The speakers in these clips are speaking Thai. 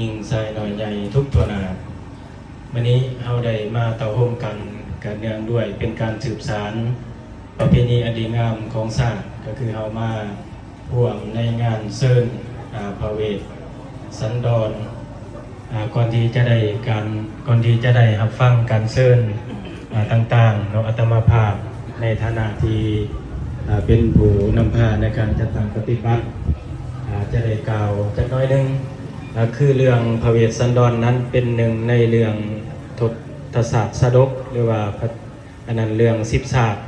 ยิงใส่หน่อยใหญ่ทุกตัวหนาวันนี้เราได้มาเต่าโฮมกันกันเนื่องด้วยเป็นการสืบสารประเพณีอันดีงามของศาสตร์ก็คือเรามาพ่วงในงานเซิร์นอาพระเวทสันดอนก่อนที่จะได้การก่อนที่จะได้รับฟังการเซิร์นต่างๆเนาะอัตมาภาพในฐานะที่เป็นผู้นำพาในการจัดตั้งปฏิบัติจะได้กล่าวจักน้อยนึง คือเรื่องพระเวสสันดรนนั้นเป็นหนึ่งในเรื่องทศศาสตร์สดกหรือว่าอันนั้นเรื่องสิบศาสตร์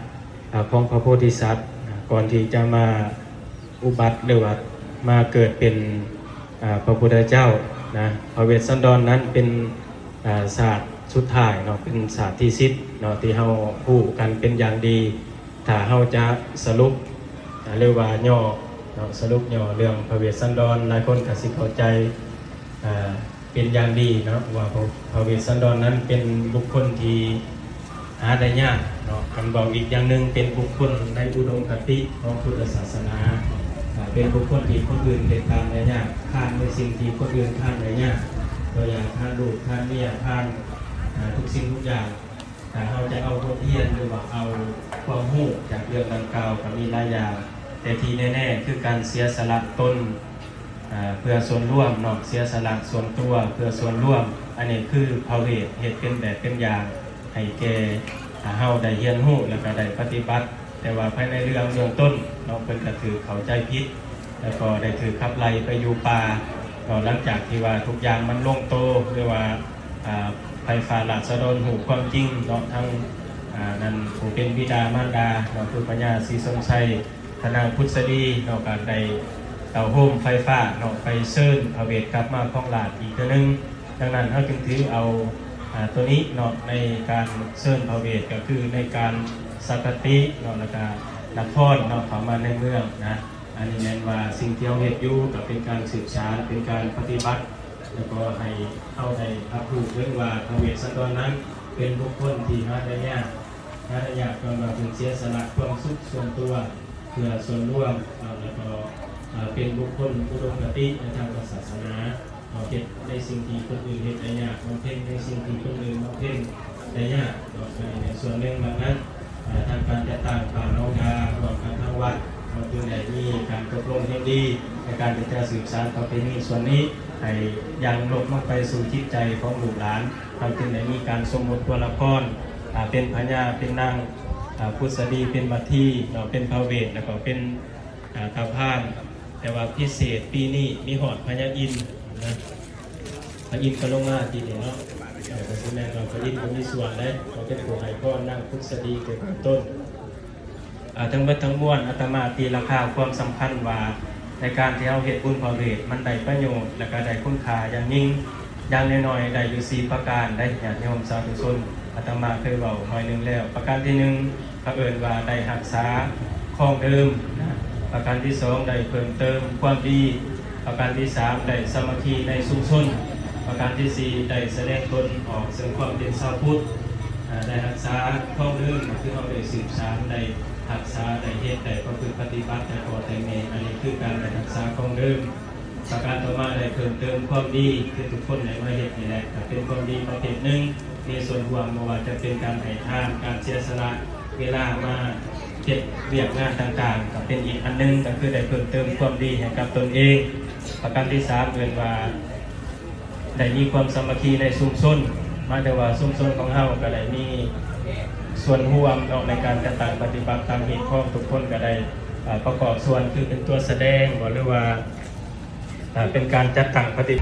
ของพระโพธิสัตว์ ก่อนที่จะมาอุบัติหรือว่ามาเกิดเป็นพระพุทธเจ้านะพระเวสสันดรนนั้นเป็นศาสตร์สุดท้ายเนาะเป็นศาสตร์ที่สิบเนาะที่เฮาพูดกันเป็นอย่างดี ถ้าเฮาจะสรุปเรียกว่าย่อเนาะสรุปย่อเรื่องพระเวสสันดรหลายคนก็สิเข้าใจ เป็นอย่างดีเนาะว่าพระเวสสันดรนั้นเป็นบุคคลที่หาได้ยากเนาะคำบอกอีกอย่างหนึ่งเป็นบุคคลในอุดมคติของพุทธศาสนาเป็นบุคคลที่คนอื่นเด็ดตามได้ยากข้ามในสิ่งที่คนอื่นข้ามได้ยากตัวอย่างข้ามลูกข้ามเมียข้ามอ่าทุกสิ่งทุกอย่างแต่เราจะเอาบทเรียนหรือว่าเอาความรู้จากเรื่องดังกล่าวกับมีหลายอย่างแต่ที่แน่ๆคือการเสียสละตน เพื่อส่วนร่วมนาะเสียสละส่วนตัวเพื่อส่วนร่วม อันนี้คือพระเวทเหตุเป็นแบบเป็นอย่างให้แก่เฮาได้เรียนรู้แล้วก็ได้ปฏิบัติ แต่ว่าภายในเรื่องเบื้องต้นเนาะเพิ่นก็ถือเขาใจผิดแล้วก็ได้ถือขับไล่ไปอยู่ป่าก็หลังจากที่ว่าทุกอย่างมันลงโตหรือว่าไฟฟ้าหลักสะดนหูความจริงเนาะทั้งนั่นผู้เป็นบิดามารดาเนาะคือปัญญาศรีสมชัยธนาพุทธดีเนาะการได้ เตาโฮมไฟฟ้าเนาะไปเซิร์นพระเวทกลับมาของหลาดอีกเทื่อนึง ดังนั้นเขาจึงถือเอาตัวนี้เนาะในการเซิร์นพระเวทก็คือในการสักติเนาะแล้วก็นักพรเนาะเข้ามาในเมืองนะอันนี้แม่นว่าสิ่งที่เราเฮ็ดอยู่ก็เป็นการศึกษาเป็นการปฏิบัติ แล้วก็ให้เข้าในพระผู้เรื่องว่าพระเวสสันดรนั้น เป็นบุคคลที่หาได้ยากหาได้ยากก็มาถึงเสียสละความสุขส่วนตัวเพื่อส่วนร่วมเอ่อแล้วก็ เป็นบุคคลอุดมคติในทางศาสนาเอาเฮ็ดในสิ่งที่คนอื่นเฮ็ดได้ยากบำเพ็ญในสิ่งที่คนอื่นบำเพ็ญได้ยากเนาในส่วนหนึ่งแบบนั้นทางการจัดตั้งป่าโนการวมกันทั้งวัดเราจึงได้มีการตกลงเห็นดีในการที่จะสืบสานประเพณีส่วนนี้ให้ยังลงลงไปสู่จิตใจของลูกหลานเราจึงได้มีการสมมติตัวละครเป็นพญาเป็นนางอ่าพุทธดีเป็นบัตทีเราเป็นพระเวทแล้วก็เป็นอ่าตาพาน แต่ว่าพิเศษปีนี้มีหอดพญาอินนะพระอินทร์ก็ลงมาทีเดียวเนาะแต่ที่แม่เราพระอินทร์ก็มีส่วนได้เราเป็นผู้ให้พ่อนั่งพุทธดีเกิดเป็นต้นทั้งเบิดทั้งมวลอาตมาตีราคาความสำคัญว่าในการที่เราเฮ็ดบุญพระเวทมันได้ประโยชน์และก็ได้คุณค่าอย่างยิ่งอย่างน้อยๆได้อยู่สีประการได้ญาติโยมสาธุชนอาตมาเคยเว้าหน่อยหนึงแล้ว ประการที่หนึ่งพระเอิญว่าได้รักษาของเดิม ประการที่สองได้เพิ่มเติมความดี ประการที่สามได้สามัคคีในชุมชนประการที่สี่ได้แสดงตนออกซึ่งความเป็นชาวพุทธได้รักษาข้อเรื่องคือเราได้สืบสานได้รักษาได้เฮ็ดได้ก็คือปฏิบัติแต่พอแต่เมอันนี้คือการได้รักษาข้อเรื่องประการต่อมาได้เพิ่มเติมความดีคือทุกคนในมาเฮ็ดนี่แหละเป็นความดีประเภทหนึ่งมีส่วนรวมไม่ว่าจะเป็นการให้ทานการเสียสละเวลามา เฮ็ดเรียกงานต่างๆก็เป็นอีกอันหนึงก็คือได้เพิ่มเติมความดีให้กับตนเอง ประการที่สามเรียนว่าได้มีความสามัคคีในชุมชนมาแต่ว่าชุมชนของเฮาก็ได้มีส่วนร่วมเนาะในการกระตังปฏิบัติตามเหตุข้องทุกคนก็ได้ประกอบส่วนคือเป็นตัวแสดงหรือว่าเป็นการจัดตั้งปฏิ